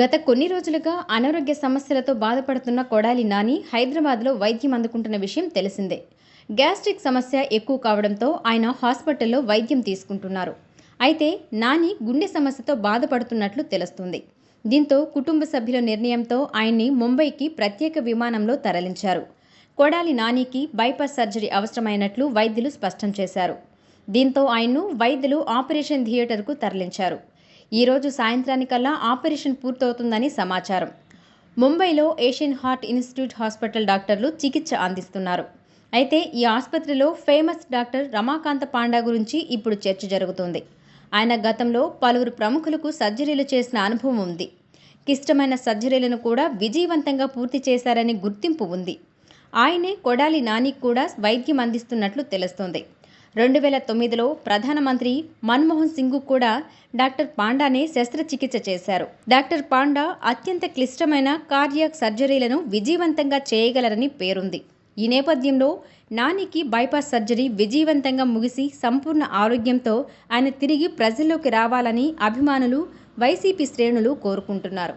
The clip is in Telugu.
గత కొన్ని రోజులుగా అనారోగ్య సమస్యలతో బాధపడుతున్న కొడాలి నాని హైదరాబాద్లో వైద్యం అందుకుంటున్న విషయం తెలిసిందే. గ్యాస్ట్రిక్ సమస్య ఎక్కువ కావడంతో ఆయన హాస్పిటల్లో వైద్యం తీసుకుంటున్నారు. అయితే నాని గుండె సమస్యతో బాధపడుతున్నట్లు తెలుస్తుంది. దీంతో కుటుంబ సభ్యుల నిర్ణయంతో ఆయన్ని ముంబైకి ప్రత్యేక విమానంలో తరలించారు. కొడాలి నానికి బైపాస్ సర్జరీ అవసరమైనట్లు వైద్యులు స్పష్టం చేశారు. దీంతో ఆయన్ను వైద్యులు ఆపరేషన్ థియేటర్కు తరలించారు. ఈరోజు సాయంత్రానికల్లా ఆపరేషన్ పూర్తవుతుందని సమాచారం. ముంబైలో ఏషియన్ హార్ట్ ఇన్స్టిట్యూట్ హాస్పిటల్ డాక్టర్లు చికిత్స అందిస్తున్నారు. అయితే ఈ ఆసుపత్రిలో ఫేమస్ డాక్టర్ రమాకాంత పాండా గురించి ఇప్పుడు చర్చ జరుగుతుంది. ఆయన గతంలో పలువురు ప్రముఖులకు సర్జరీలు చేసిన అనుభవం ఉంది. క్లిష్టమైన సర్జరీలను కూడా విజయవంతంగా పూర్తి చేశారని గుర్తింపు ఉంది. ఆయనే కొడాలి నానికి కూడా వైద్యం అందిస్తున్నట్లు తెలుస్తోంది. రెండు వేల తొమ్మిదిలో ప్రధానమంత్రి మన్మోహన్ సింగ్ కూడా డాక్టర్ పాండానే శస్త్రచికిత్స చేశారు. డాక్టర్ పాండా అత్యంత క్లిష్టమైన కార్డియాక్ సర్జరీలను విజయవంతంగా చేయగలరని పేరుంది. ఈ నేపథ్యంలో నానికి బైపాస్ సర్జరీ విజయవంతంగా ముగిసి సంపూర్ణ ఆరోగ్యంతో ఆయన తిరిగి ప్రజల్లోకి రావాలని అభిమానులు వైసీపీ శ్రేణులు కోరుకుంటున్నారు.